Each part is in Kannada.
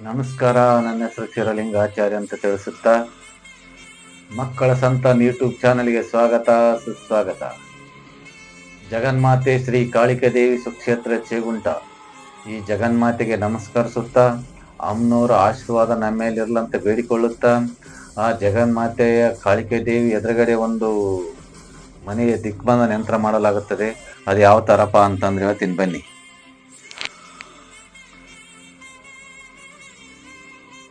ನಮಸ್ಕಾರ, ನನ್ನ ಹೆಸರು ಚಿರಲಿಂಗಾಚಾರ್ಯ ಅಂತ ತಿಳಿಸುತ್ತಾ, ಮಕ್ಕಳ ಸಂತಾನ ಯೂಟ್ಯೂಬ್ ಚಾನಲ್ಗೆ ಸ್ವಾಗತ, ಸುಸ್ವಾಗತ. ಜಗನ್ಮಾತೆ ಶ್ರೀ ಕಾಳಿಕಾದೇವಿ ಸುಕ್ಷೇತ್ರ ಚೇಗುಂಟ. ಈ ಜಗನ್ಮಾತೆಗೆ ನಮಸ್ಕರಿಸುತ್ತಾ, ಅಮ್ಮನವರ ಆಶೀರ್ವಾದ ನಮ್ಮ ಮೇಲಿರಲಂತ ಬೇಡಿಕೊಳ್ಳುತ್ತಾ, ಆ ಜಗನ್ಮಾತೆಯ ಕಾಳಿಕಾದೇವಿ ಎದುರುಗಡೆ ಒಂದು ಮನೆಯ ದಿಗ್ಬಂಧನ ಯಂತ್ರ ಮಾಡಲಾಗುತ್ತದೆ. ಅದು ಯಾವ ಥರಪ್ಪ ಅಂತಂದ್ರೆ ಹೇಳ್ತೀನಿ, ಬನ್ನಿ.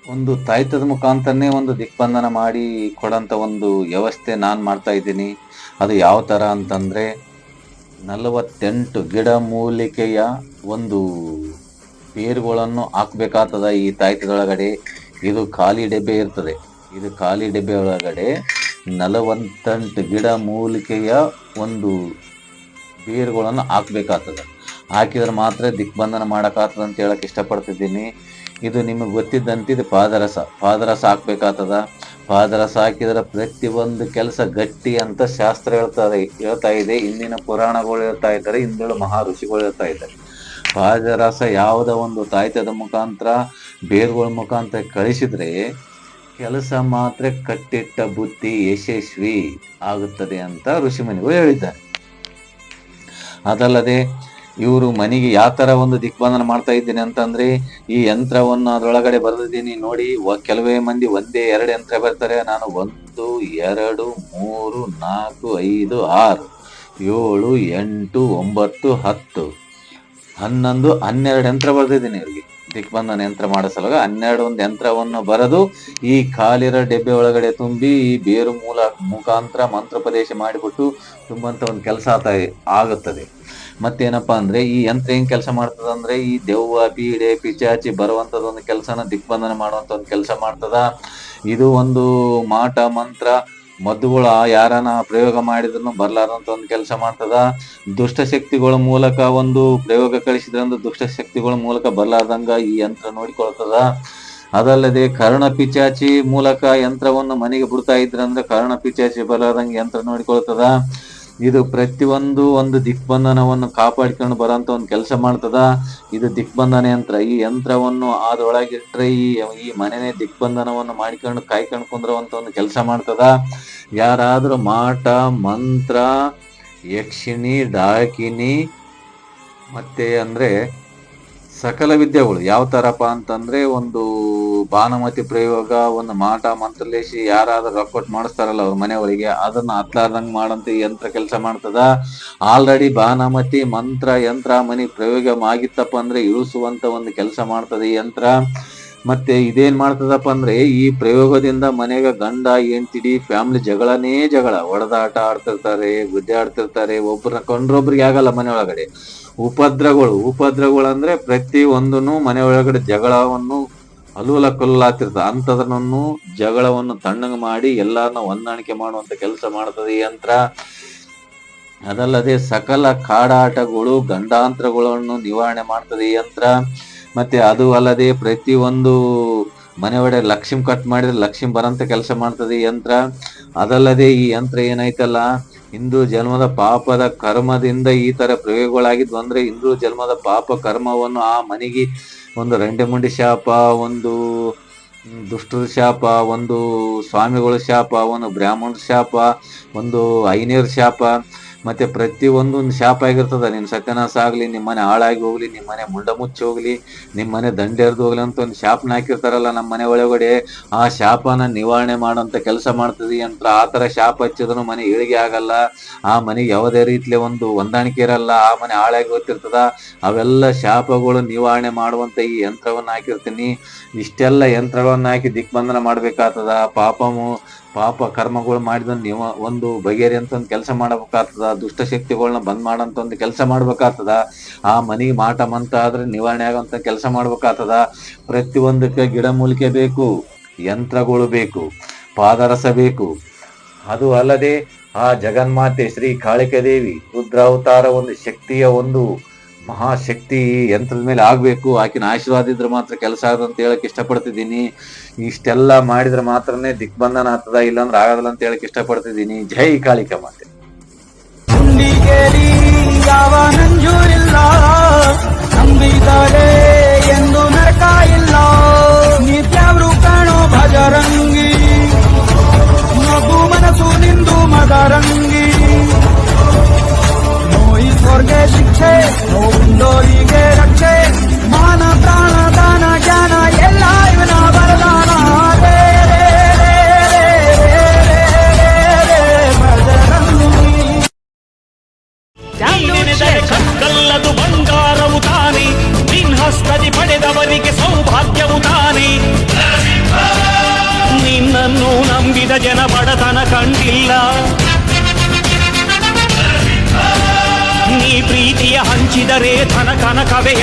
ಒಂದು ತಾಯ್ತದ ಮುಖಾಂತರನೇ ಒಂದು ದಿಗ್ಬಂಧನ ಮಾಡಿ ಕೊಡಂತ ಒಂದು ವ್ಯವಸ್ಥೆ ನಾನು ಮಾಡ್ತಾ ಇದ್ದೀನಿ. ಅದು ಯಾವ ಥರ ಅಂತಂದರೆ, ನಲವತ್ತೆಂಟು ಗಿಡ ಮೂಲಿಕೆಯ ಒಂದು ಬೇರುಗಳನ್ನು ಹಾಕ್ಬೇಕಾಗ್ತದ ಈ ತಾಯ್ತದೊಳಗಡೆ. ಇದು ಖಾಲಿ ಡೆಬ್ಬೆ ಇರ್ತದೆ. ಇದು ಖಾಲಿ ಡೆಬ್ಬೆ ಒಳಗಡೆ ನಲವತ್ತೆಂಟು ಗಿಡ ಮೂಲಿಕೆಯ ಒಂದು ಬೇರುಗಳನ್ನು ಹಾಕ್ಬೇಕಾಗ್ತದೆ. ಹಾಕಿದ್ರೆ ಮಾತ್ರ ದಿಗ್ಬಂಧನ ಮಾಡೋಕ್ಕಾಗ್ತದೆ ಅಂತ ಹೇಳಕ್ಕೆ ಇಷ್ಟಪಡ್ತಿದ್ದೀನಿ. ಇದು ನಿಮಗೆ ಗೊತ್ತಿದ್ದಂತೆ ಇದು ಪಾದರಸ. ಪಾದರಸ ಹಾಕ್ಬೇಕಾಗ್ತದ? ಪಾದರಸ ಹಾಕಿದ್ರೆ ಪ್ರತಿಯೊಂದು ಕೆಲಸ ಗಟ್ಟಿ ಅಂತ ಶಾಸ್ತ್ರ ಹೇಳ್ತಾರೆ, ಹೇಳ್ತಾ ಇದೆ. ಇಂದಿನ ಪುರಾಣಗಳು ಹೇಳ್ತಾ ಇದ್ದಾರೆ, ಹಿಂದಿನ ಮಹಾ ಋಷಿಗಳು ಹೇಳ್ತಾ ಇದ್ದಾರೆ. ಪಾದರಸ ಯಾವುದೋ ಒಂದು ತಾಯ್ತದ ಮುಖಾಂತರ, ಬೇರುಗಳ ಮುಖಾಂತರ ಕಳಿಸಿದ್ರೆ ಕೆಲಸ ಮಾತ್ರ ಕಟ್ಟಿಟ್ಟ ಬುದ್ಧಿ ಯಶಸ್ವಿ ಆಗುತ್ತದೆ ಅಂತ ಋಷಿಮುನಿಗಳು ಹೇಳಿದ್ದಾರೆ. ಅದಲ್ಲದೆ ಇವರು ಮನೆಗೆ ಯಾವ ತರ ಒಂದು ದಿಗ್ಬಂಧನ ಮಾಡ್ತಾ ಇದ್ದೀನಿ ಅಂತಂದ್ರೆ, ಈ ಯಂತ್ರವನ್ನು ಅದರೊಳಗಡೆ ಬರೆದಿದ್ದೀನಿ ನೋಡಿ ಕೆಲವೇ ಮಂದಿ ಒಂದೇ ಎರಡು ಯಂತ್ರ ಬರ್ತಾರೆ, ನಾನು ಒಂದು, ಎರಡು, ಮೂರು, ನಾಲ್ಕು, ಐದು, ಆರು, ಏಳು, ಎಂಟು, ಒಂಬತ್ತು, ಹತ್ತು, ಹನ್ನೊಂದು, ಹನ್ನೆರಡು ಯಂತ್ರ ಬರೆದಿದ್ದೀನಿ ಇವ್ರಿಗೆ. ದಿಗ್ಬಂಧನ ಯಂತ್ರ ಮಾಡೋ ಸಲುವಾಗಿ ಹನ್ನೆರಡು ಒಂದು ಯಂತ್ರವನ್ನು ಬರೆದು, ಈ ಕಾಲಿರ ಡೆಬ್ಬೆ ಒಳಗಡೆ ತುಂಬಿ, ಈ ಬೇರು ಮೂಲ ಮುಖಾಂತರ ಮಂತ್ರೋಪದೇಶ ಮಾಡಿಬಿಟ್ಟು, ತುಂಬಂತ ಒಂದು ಕೆಲಸ ಆತ ಆಗುತ್ತದೆ. ಮತ್ತೇನಪ್ಪಾ ಅಂದ್ರೆ ಈ ಯಂತ್ರ ಏನ್ ಕೆಲಸ ಮಾಡ್ತದ ಅಂದ್ರೆ ಈ ದೆವ್ವ, ಪೀಡೆ, ಪಿಚಾಚಿ ಬರುವಂತದ ಒಂದು ಕೆಲಸನ ದಿಗ್ಬಂಧನ ಮಾಡುವಂತ ಒಂದು ಕೆಲಸ ಮಾಡ್ತದ. ಇದು ಒಂದು ಮಾಟ, ಮಂತ್ರ ಮದ್ದುಗಳ ಯಾರನ ಪ್ರಯೋಗ ಮಾಡಿದ್ರು ಬರ್ಲಾರಂತ ಒಂದು ಕೆಲಸ ಮಾಡ್ತದ. ದುಷ್ಟಶಕ್ತಿಗಳ ಮೂಲಕ ಒಂದು ಪ್ರಯೋಗ ಕಳಿಸಿದ್ರಂದ್ರೆ ದುಷ್ಟಶಕ್ತಿಗಳ ಮೂಲಕ ಬರ್ಲಾರ್ದಂಗ ಈ ಯಂತ್ರ ನೋಡಿಕೊಳ್ತದ. ಅದಲ್ಲದೆ ಕರ್ಣ, ಪಿಚಾಚಿ ಮೂಲಕ ಯಂತ್ರವನ್ನು ಮನೆಗೆ ಬಿಡ್ತಾ ಇದ್ರಂದ್ರೆ ಕರ್ಣ, ಪಿಚಾಚಿ ಬರ್ಲಾರ್ದಂಗೆ ಯಂತ್ರ ನೋಡಿಕೊಳ್ತದ. ಇದು ಪ್ರತಿಯೊಂದು ಒಂದು ದಿಗ್ಬಂಧನವನ್ನು ಕಾಪಾಡಿಕೊಂಡು ಬರೋಂತ ಒಂದು ಕೆಲಸ ಮಾಡ್ತದ. ಇದು ದಿಗ್ಬಂಧನ ಯಂತ್ರ. ಈ ಯಂತ್ರವನ್ನು ಅದರೊಳಗಿಟ್ರೆ ಈ ಈ ಮನೆನೇ ದಿಗ್ಬಂಧನವನ್ನು ಮಾಡಿಕೊಂಡು ಕಾಯ್ಕೊಂಡು ಕುಂದ್ರವಂತ ಒಂದು ಕೆಲಸ ಮಾಡ್ತದ. ಯಾರಾದ್ರೂ ಮಾಟ, ಮಂತ್ರ, ಯಕ್ಷಿಣಿ ಡಾಕಿನಿ ಮತ್ತೆ ಅಂದ್ರೆ ಸಕಲ ವಿದ್ಯೆಗಳು. ಯಾವ ಥರಪ್ಪ ಅಂತಂದ್ರೆ ಒಂದು ಭಾನುಮತಿ ಪ್ರಯೋಗ, ಒಂದು ಮಾಟ ಮಂತ್ರಲೇಶಿ ಯಾರಾದ್ರೂ ರೊಕ್ಕೊಟ್ ಮಾಡಿಸ್ತಾರಲ್ಲ ಅವ್ರ ಮನೆಯವರಿಗೆ, ಅದನ್ನ ಹತ್ಲಾರ್ದಂಗ್ ಮಾಡಂತ ಯಂತ್ರ ಕೆಲಸ ಮಾಡ್ತದ. ಆಲ್ರೆಡಿ ಭಾನುಮತಿ ಮಂತ್ರ ಯಂತ್ರ ಮನಿ ಪ್ರಯೋಗ ಆಗಿತ್ತಪ್ಪ ಅಂದ್ರೆ ಇಳಿಸುವಂತ ಒಂದು ಕೆಲಸ ಮಾಡ್ತದೆ ಈ ಯಂತ್ರ. ಮತ್ತೆ ಇದೇನ್ ಮಾಡ್ತದಪ್ಪ ಅಂದ್ರೆ ಈ ಪ್ರಯೋಗದಿಂದ ಮನೆಗ ಗಂಡ, ಹೆಂಡ್ತಿಡಿ, ಫ್ಯಾಮಿಲಿ ಜಗಳನೇ ಜಗಳ. ಹೊಡೆದಾಟ ಆಡ್ತಿರ್ತಾರೆ ಗುದ್ದೆ ಆಡ್ತಿರ್ತಾರೆ ಒಬ್ರನ್ನ ಕೊಂಡ್ರೊಬ್ರಿಗೆ ಆಗಲ್ಲ ಮನೆ ಒಳಗಡೆ. ಉಪದ್ರಗಳು ಉಪದ್ರಗಳು ಅಂದ್ರೆ ಪ್ರತಿ ಒಂದನ್ನು ಮನೆ ಒಳಗಡೆ ಜಗಳವನ್ನು ಅಲೂಲ ಕಲ್ಲಾತಿರ್ತ ಅಂತದನ್ನು ಜಗಳವನ್ನು ತಣ್ಣಗೆ ಮಾಡಿ ಎಲ್ಲರನ್ನ ಹೊಂದಾಣಿಕೆ ಮಾಡುವಂತ ಕೆಲಸ ಮಾಡ್ತದೆ ಈ ಯಂತ್ರ. ಅದಲ್ಲದೆ ಸಕಲ ಕಾಡಾಟಗಳು, ಗಂಡಾಂತರಗಳನ್ನು ನಿವಾರಣೆ ಮಾಡ್ತದೆ ಈ ಯಂತ್ರ. ಮತ್ತೆ ಅದು ಅಲ್ಲದೆ ಪ್ರತಿಯೊಂದು ಮನೆ ಒಡೆ ಲಕ್ಷ್ಮಿ ಕಟ್ ಮಾಡಿದ್ರೆ ಲಕ್ಷ್ಮಿ ಬರಂತ ಕೆಲಸ ಮಾಡ್ತದೆ ಈ ಯಂತ್ರ. ಅದಲ್ಲದೆ ಈ ಯಂತ್ರ ಏನೈತಲ್ಲ ಹಿಂದೂ ಜನ್ಮದ ಪಾಪದ ಕರ್ಮದಿಂದ ಈ ತರ ಪ್ರಯೋಗಗಳಾಗಿದ್ವು ಅಂದ್ರೆ ಹಿಂದೂ ಜನ್ಮದ ಪಾಪ ಕರ್ಮವನ್ನು ಆ ಮನೆಗೆ ಒಂದು ರಂಡೆ ಮುಂಡಿ ಶಾಪ, ಒಂದು ದುಷ್ಟರ ಶಾಪ, ಒಂದು ಸ್ವಾಮಿಗಳ ಶಾಪ, ಒಂದು ಬ್ರಾಹ್ಮಣರ ಶಾಪ, ಒಂದು ಐನೇರ್ ಶಾಪ ಮತ್ತೆ ಪ್ರತಿ ಒಂದೊಂದು ಶಾಪ ಆಗಿರ್ತದ. ನಿನ್ನ ಸತ್ಯನಾಶ ಆಗಲಿ ನಿಮ್ಮ ಮನೆ ಹಾಳಾಗಿ ಹೋಗ್ಲಿ ನಿಮ್ಮ ಮನೆ ಮುಂಡ ಮುಚ್ಚಿ ಹೋಗ್ಲಿ ನಿಮ್ಮ ಮನೆ ದಂಡೆರ್ದು ಹೋಗ್ಲಿ ಅಂತ ಒಂದು ಶಾಪ್ನ ಹಾಕಿರ್ತಾರಲ್ಲ ನಮ್ಮ ಮನೆ ಒಳಗಡೆ, ಆ ಶಾಪನ ನಿವಾರಣೆ ಮಾಡುವಂತ ಕೆಲಸ ಮಾಡ್ತದೆ ಅಂತ ಆ ತರ ಶಾಪ ಹಚ್ಚಿದ್ರು ಮನೆ ಇಳಿಗೆ ಆಗಲ್ಲ. ಆ ಮನೆಗೆ ಯಾವುದೇ ರೀತಿಯ ಒಂದು ಹೊಂದಾಣಿಕೆ ಇರಲ್ಲ. ಆ ಮನೆ ಹಾಳಾಗಿ ಗೊತ್ತಿರ್ತದ ಅವೆಲ್ಲ ಶಾಪಗಳು ನಿವಾರಣೆ ಮಾಡುವಂತ ಈ ಯಂತ್ರವನ್ನ ಹಾಕಿರ್ತೀನಿ. ಇಷ್ಟೆಲ್ಲ ಯಂತ್ರಗಳನ್ನ ಹಾಕಿ ದಿಗ್ಬಂಧನ ಮಾಡ್ಬೇಕಾಗ್ತದ. ಪಾಪಮು ಪಾಪ ಕರ್ಮಗಳು ಮಾಡಿದ ನೀವು ಒಂದು ಬಗೆರಿ ಅಂತ ಒಂದು ಕೆಲಸ ಮಾಡಬೇಕಾಗ್ತದ ದುಷ್ಟಶಕ್ತಿಗಳನ್ನ ಬಂದ್ ಮಾಡಂತ ಒಂದು ಕೆಲಸ ಮಾಡ್ಬೇಕಾಗ್ತದ, ಆ ಮನಿ ಮಾಟ ಮಂತ ಆದ್ರೆ ನಿವಾರಣೆ ಆಗುವಂತ ಕೆಲಸ ಮಾಡ್ಬೇಕಾಗ್ತದ, ಪ್ರತಿಯೊಂದಕ್ಕೆ ಗಿಡ ಮೂಲಿಕೆ ಬೇಕು, ಯಂತ್ರಗಳು ಬೇಕು, ಪಾದರಸ ಬೇಕು. ಅದು ಅಲ್ಲದೆ ಆ ಜಗನ್ಮಾತೆ ಶ್ರೀ ಕಾಳಿಕಾದೇವಿ ರುದ್ರಾವತಾರ ಒಂದು ಶಕ್ತಿಯ ಒಂದು ಮಹಾಶಕ್ತಿ ಯಂತ್ರದ ಮೇಲೆ ಆಗ್ಬೇಕು, ಆಕಿನ ಆಶೀರ್ವಾದ ಇದ್ರೆ ಮಾತ್ರ ಕೆಲಸ ಆದಂತ ಹೇಳಕ್ ಇಷ್ಟಪಡ್ತಿದ್ದೀನಿ. ಇಷ್ಟೆಲ್ಲ ಮಾಡಿದ್ರೆ ಮಾತ್ರನೇ ದಿಗ್ಬಂಧನ ಆಗ್ತದ, ಇಲ್ಲಾಂದ್ರೆ ಆಗಲ್ಲ ಅಂತ ಹೇಳಕ್ ಇಷ್ಟಪಡ್ತಿದ್ದೀನಿ. ಜೈ ಕಾಳಿಕಾ ಮಾತೆ. ನಂಬಿದರೆ ಕಲ್ಲದು ಬಂಗಾರವು ತಾನೆ. ನಿನ್ಹಸ್ತದಿ ಪಡೆದವರಿಗೆ ಸೌಭಾಗ್ಯವು ತಾನೆ. ನಿನ್ನನ್ನು ನಂಬಿದ ಜನ ಬಡತನ ಕಂಡಿಲ್ಲ. ನೀ ಪ್ರೀತಿಯ ಹಂಚಿದರೆ ಧನ ಕನಕವೇ